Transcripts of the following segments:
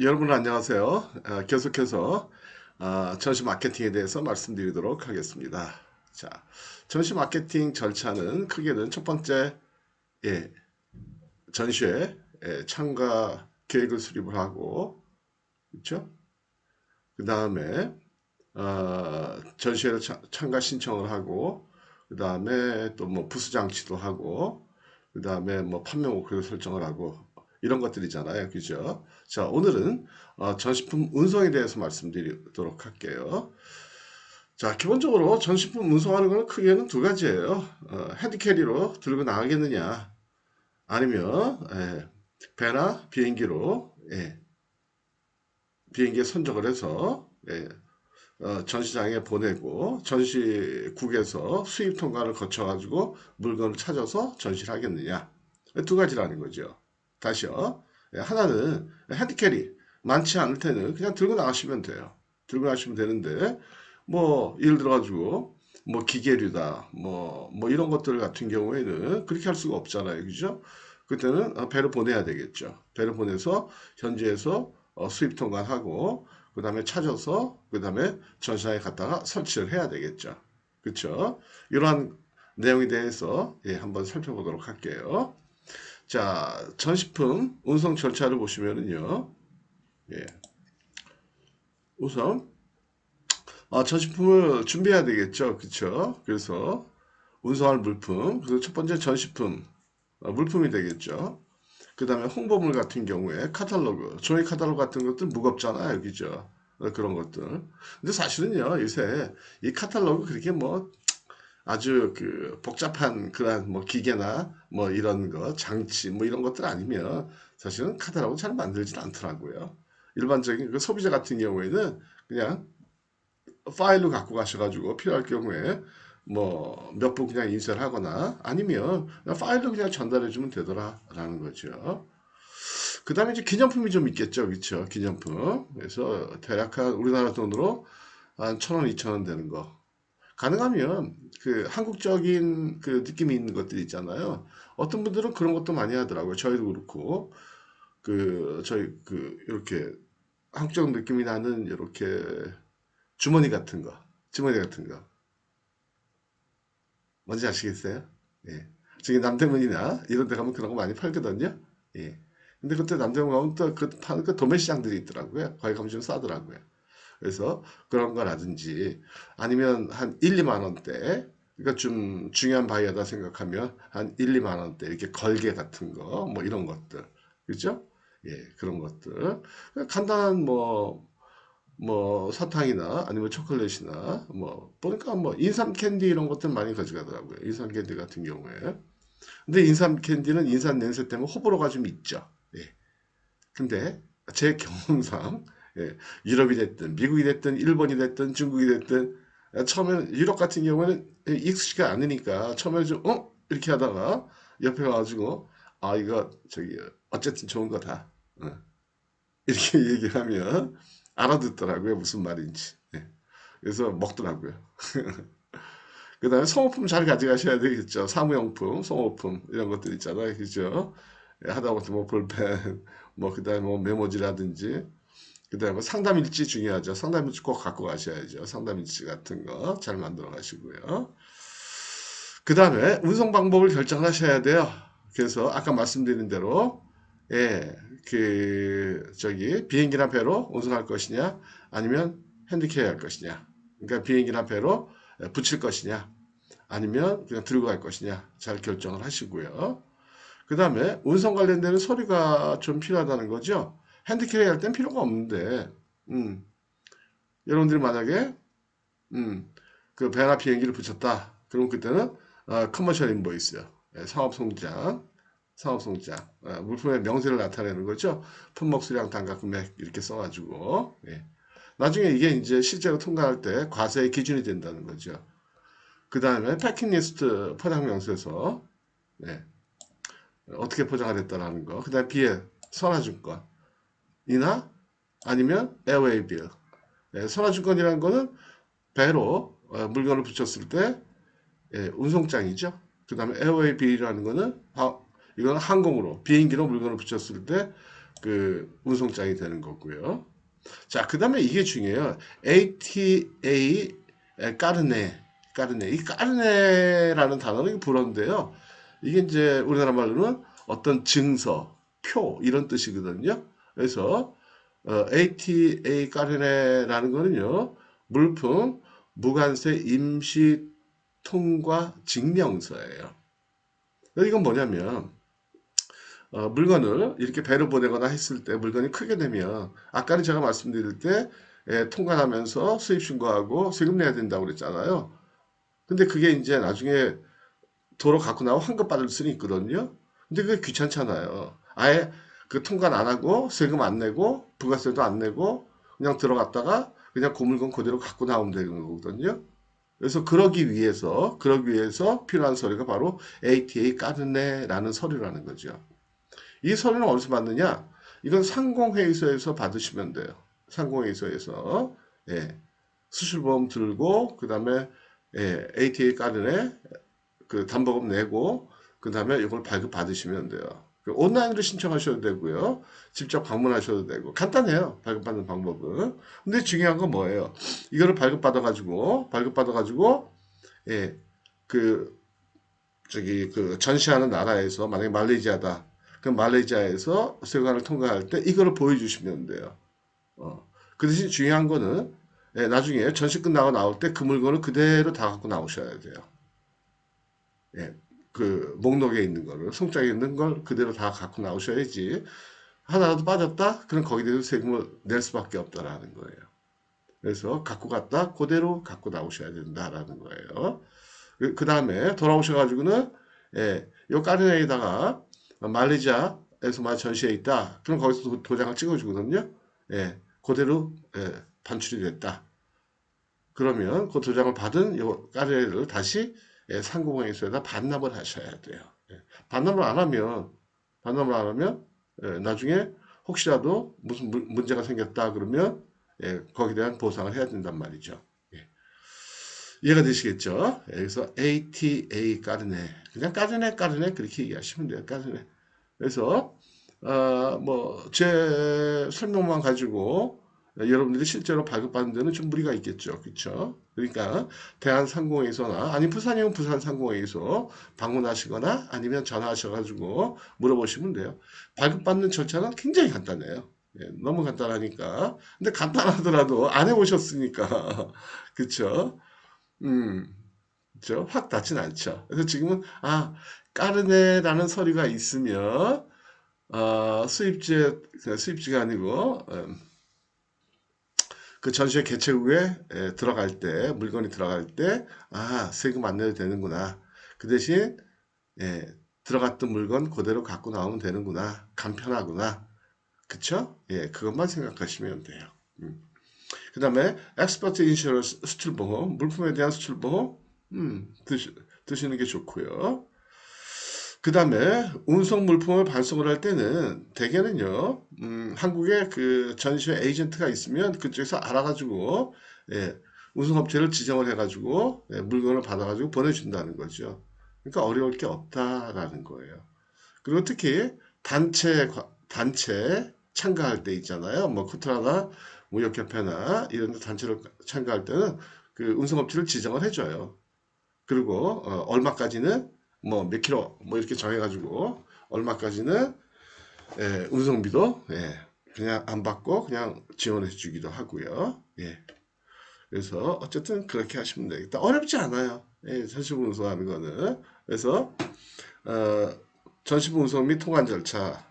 여러분 안녕하세요. 어, 계속해서 어, 전시 마케팅에 대해서 말씀드리도록 하겠습니다. 자, 전시 마케팅 절차는 크게는 첫 번째 예, 전시회 예, 참가 계획을 수립을 하고 그렇죠? 그 다음에 어, 전시회를 차- 참가 신청을 하고 그 다음에 또 뭐 부수 장치도 하고 그 다음에 뭐 판매 목표를 설정을 하고 이런 것들이잖아요. 그죠? 자, 오늘은 어, 전시품 운송에 대해서 말씀드리도록 할게요. 자, 기본적으로 전시품 운송하는 것은 크게는 두 가지예요. 어, 핸드캐리로 들고 나가겠느냐, 아니면 예, 배나 비행기로 예, 비행기에 선적을 해서 예, 어, 전시장에 보내고 전시국에서 수입 통관을 거쳐가지고 물건을 찾아서 전시를 하겠느냐 두 가지라는 거죠. 다시요. 예, 하나는 핸드캐리 많지 않을 때는 그냥 들고 나가시면 돼요. 들고 나가시면 되는데 뭐 예를 들어가지고 뭐 기계류다 뭐뭐 이런 것들 같은 경우에는 그렇게 할 수가 없잖아요. 그죠? 그때는 어, 배를 보내야 되겠죠. 배를 보내서 현지에서 어, 수입 통관하고 그 다음에 찾아서 그 다음에 전시장에 갔다가 설치를 해야 되겠죠. 그렇죠? 이러한 내용에 대해서 예, 한번 살펴보도록 할게요. 자, 전시품 운송 절차를 보시면은요. 예. 우선 어, 전시품을 준비해야 되겠죠. 그렇죠? 그래서 운송할 물품, 그리고 첫 번째 전시품 어, 물품이 되겠죠. 그 다음에 홍보물 같은 경우에 카탈로그, 종이 카탈로그 같은 것들 무겁잖아요. 그죠? 어, 그런 것들. 근데 사실은요, 요새 이 카탈로그 그렇게 뭐 아주 그 복잡한 그런 뭐 기계나 뭐 이런 거, 장치 뭐 이런 것들 아니면 사실은 카탈로그 잘 만들진 않더라고요. 일반적인 그 소비자 같은 경우에는 그냥 파일로 갖고 가셔가지고 필요할 경우에 뭐 몇 분 그냥 인쇄를 하거나 아니면 그냥 파일로 그냥 전달해 주면 되더라라는 거죠. 그 다음에 이제 기념품이 좀 있겠죠. 그렇죠. 기념품. 그래서 대략 한 우리나라 돈으로 한 천 원, 이천 원 되는 거. 가능하면 그 한국적인 그 느낌이 있는 것들 있잖아요. 어떤 분들은 그런 것도 많이 하더라고요. 저희도 그렇고 그 저희 그 이렇게 한국적 느낌이 나는 이렇게 주머니 같은 거, 주머니 같은 거. 뭔지 아시겠어요? 예. 저기 남대문이나 이런 데 가면 그런 거 많이 팔거든요. 예. 근데 그때 남대문 가면 또 그 파는 그 도매 시장들이 있더라고요. 거기 가면 좀 싸더라고요. 그래서 그런 거라든지 아니면 한 1, 2만 원대 그러니까 좀 중요한 바이어다 생각하면 한 1, 2만 원대 이렇게 걸개 같은 거 뭐 이런 것들 그죠? 예, 그런 것들 간단한 뭐뭐 사탕이나 아니면 초콜릿이나 뭐 보니까 뭐 인삼 캔디 이런 것들 많이 가져가더라고요. 인삼 캔디 같은 경우에. 근데 인삼 캔디는 인삼 냄새 때문에 호불호가 좀 있죠. 예. 근데 제 경험상 예, 유럽이 됐든 미국이 됐든 일본이 됐든 중국이 됐든 아, 처음에는 유럽 같은 경우에는 익숙지가 않으니까 처음에 좀 어? 이렇게 하다가 옆에 와가지고 아 이거 저기 어쨌든 좋은 거다 어. 이렇게 얘기하면 알아듣더라고요 무슨 말인지 예. 그래서 먹더라고요 그 다음에 소모품 잘 가져가셔야 되겠죠 사무용품 소모품 이런 것들 있잖아요 그죠 예, 하다못해 뭐 볼펜 뭐 그 다음에 뭐 메모지라든지 그 다음에 상담일지 중요하죠. 상담일지 꼭 갖고 가셔야죠. 상담일지 같은 거 잘 만들어 가시고요. 그 다음에 운송 방법을 결정하셔야 돼요. 그래서 아까 말씀드린 대로 예, 그 저기 비행기나 배로 운송할 것이냐 아니면 핸드캐리 할 것이냐. 그러니까 비행기나 배로 붙일 것이냐 아니면 그냥 들고 갈 것이냐 잘 결정을 하시고요. 그 다음에 운송 관련되는 서류가 좀 필요하다는 거죠. 핸드캐리 할 땐 필요가 없는데, 음, 여러분들이 만약에, 음, 그 배나 비행기를 붙였다. 그럼 그때는, 어, 커머셜 인보이스요. 예, 사업송장, 사업송장. 어, 물품의 명세를 나타내는 거죠. 품목 수량 단가 금액 이렇게 써가지고, 예. 나중에 이게 이제 실제로 통과할 때 과세의 기준이 된다는 거죠. 그 다음에 패킹 리스트 포장 명세서, 예. 어떻게 포장을 했다라는 거. 그 다음에 비에 선화증권. 이나 아니면 에어웨이 빌. 예, 선화증권이라는 거는 배로 어, 물건을 붙였을 때 예, 운송장이죠. 그 다음에 에어웨이 빌이라는 거는 아, 이거는 항공으로 비행기로 물건을 붙였을 때 그 운송장이 되는 거고요. 자, 그 다음에 이게 중요해요. ATA 까르네, 까르네. 이 까르네라는 단어는 불어인데요. 이게 이제 우리나라 말로는 어떤 증서, 표 이런 뜻이거든요. 그래서 어, ATA 까르네라는 거는요. 물품 무관세 임시 통과 증명서예요. 이건 뭐냐면 어, 물건을 이렇게 배로 보내거나 했을 때 물건이 크게 되면 아까는 제가 말씀드릴 때 예, 통관하면서 수입 신고하고 세금 내야 된다고 그랬잖아요. 근데 그게 이제 나중에 도로 갖고 나와 환급 받을 수는 있거든요. 근데 그게 귀찮잖아요. 아예 그 통관 안 하고 세금 안 내고 부가세도 안 내고 그냥 들어갔다가 그냥 그 물건 그대로 갖고 나오면 되는 거거든요. 그래서 그러기 위해서 그러기 위해서 필요한 서류가 바로 ATA 까르네라는 서류라는 거죠. 이 서류는 어디서 받느냐? 이건 상공회의소에서 받으시면 돼요. 상공회의소에서 예, 수술보험 들고 그 다음에 예, ATA 까르네 그 담보금 내고 그 다음에 이걸 발급 받으시면 돼요. 그 온라인으로 신청하셔도 되고요. 직접 방문하셔도 되고 간단해요. 발급받는 방법은. 근데 중요한 건 뭐예요? 이거를 발급받아 가지고 발급받아 가지고 예. 그 저기 그 전시하는 나라에서 만약에 말레이시아다. 그럼 말레이시아에서 세관을 통과할 때 이거를 보여주시면 돼요. 어. 그 대신 중요한 거는 예, 나중에 전시 끝나고 나올 때 그 물건을 그대로 다 갖고 나오셔야 돼요. 예. 그 목록에 있는 거를 송장에 있는 걸 그대로 다 갖고 나오셔야지 하나라도 빠졌다 그럼 거기에 대해서 세금을 낼 수밖에 없다라는 거예요. 그래서 갖고 갔다 그대로 갖고 나오셔야 된다라는 거예요. 그 다음에 돌아오셔 가지고는 예, 요 까르네에다가 말레이시아에서만 전시해 있다. 그럼 거기서 도장을 찍어 주거든요. 예, 그대로 예, 반출이 됐다. 그러면 그 도장을 받은 요 까르네를 다시 예, 상공회의소에다 반납을 하셔야 돼요. 예, 반납을 안 하면 반납을 안 하면 예, 나중에 혹시라도 무슨 무, 문제가 생겼다 그러면 예, 거기에 대한 보상을 해야 된단 말이죠. 예. 이해가 되시겠죠? 예, 그래서 ATA 까르네 그냥 까르네 까르네 그렇게 얘기하시면 돼요. 까르네. 그래서 어, 뭐제 설명만 가지고 여러분들이 실제로 발급받는 데는 좀 무리가 있겠죠. 그렇죠? 그러니까 대한상공회의소나 아니 부산이면 부산상공회의소 방문하시거나 아니면 전화하셔가지고 물어보시면 돼요. 발급받는 절차는 굉장히 간단해요. 예, 너무 간단하니까. 근데 간단하더라도 안 해보셨으니까 그렇죠? 음, 그렇죠? 확 닿진 않죠. 그래서 지금은 아 까르네라는 서류가 있으면 어, 수입지 수입지가 아니고 음, 그 전시회 개최 후에 에, 들어갈 때 물건이 들어갈 때 아 세금 안 내도 되는구나 그 대신 예, 들어갔던 물건 그대로 갖고 나오면 되는구나 간편하구나 그쵸? 예, 그것만 생각하시면 돼요. 음. 그 다음에 엑스퍼트 인슈런스 수출보험 물품에 대한 수출보험 음, 드시, 드시는 게 좋고요. 그 다음에 운송 물품을 발송을 할 때는 대개는요, 음, 한국에 그 전시회 에이전트가 있으면 그쪽에서 알아가지고, 예, 운송업체를 지정을 해가지고, 예, 물건을 받아가지고 보내준다는 거죠. 그러니까 어려울 게 없다라는 거예요. 그리고 특히 단체, 단체 참가할 때 있잖아요. 뭐 쿠트라나 무역협회나 이런 단체로 참가할 때는 그 운송업체를 지정을 해줘요. 그리고 어, 얼마까지는 뭐 몇 킬로 뭐 이렇게 정해가지고 얼마까지는 예, 운송비도 예, 그냥 안 받고 그냥 지원해 주기도 하고요. 예. 그래서 어쨌든 그렇게 하시면 되겠다. 어렵지 않아요. 예, 전시부 운송하는 거는. 그래서 어, 전시부 운송 및 통관 절차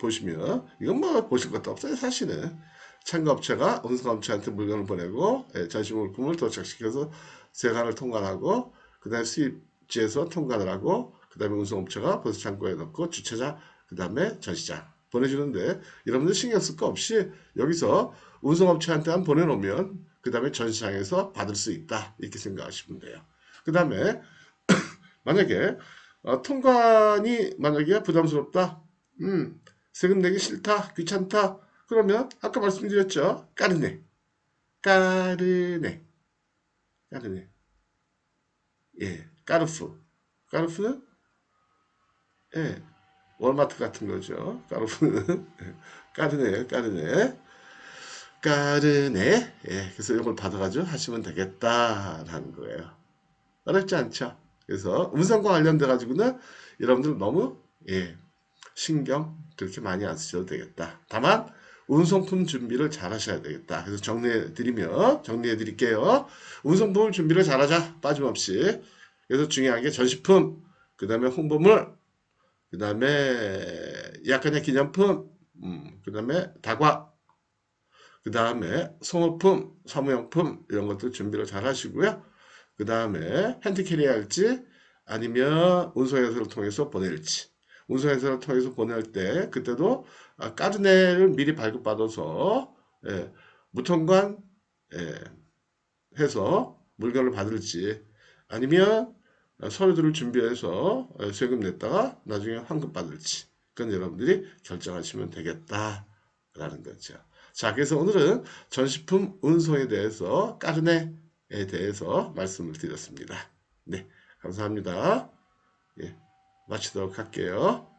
보시면 이건 뭐 보실 것도 없어요. 사실은 참가업체가 운송업체한테 물건을 보내고 예, 전시 물품을 도착시켜서 세관을 통관하고 그 다음에 수입 지에서 통관을 하고 그 다음에 운송업체가 버스 창고에 넣고 주차장 그 다음에 전시장 보내주는데 여러분들 신경 쓸 거 없이 여기서 운송업체한테 보내놓으면 그 다음에 전시장에서 받을 수 있다. 이렇게 생각하시면 돼요. 그 다음에 만약에 어, 통관이 만약에 부담스럽다. 음, 세금 내기 싫다. 귀찮다. 그러면 아까 말씀드렸죠? 까르네. 까르네. 까르네. 예 까르프. 까르프는 예, 월마트 같은 거죠. 까르푸는 까르네, 까르네. 까르네. 예, 그래서 이걸 받아가지고 하시면 되겠다라는 거예요. 어렵지 않죠? 그래서 음성과 관련돼 가지고는 여러분들 너무 예, 신경 그렇게 많이 안 쓰셔도 되겠다. 다만 운송품 준비를 잘 하셔야 되겠다. 그래서 정리해 드리면 정리해 드릴게요. 운송품 준비를 잘 하자. 빠짐없이. 그래서 중요한 게 전시품, 그 다음에 홍보물, 그 다음에 약간의 기념품, 음, 그 다음에 다과, 그 다음에 소모품, 사무용품 이런 것들 준비를 잘 하시고요. 그 다음에 핸드캐리 할지 아니면 운송회사를 통해서 보낼지 운송회사를 통해서 보낼 때 그때도 아, 까르네를 미리 발급받아서 예, 무통관 예, 해서 물건을 받을지 아니면 서류들을 준비해서 어, 세금 냈다가 나중에 환급 받을지 그건 여러분들이 결정하시면 되겠다라는 거죠. 자, 그래서 오늘은 전시품 운송에 대해서 까르네에 대해서 말씀을 드렸습니다. 네, 감사합니다. 예, 마치도록 할게요.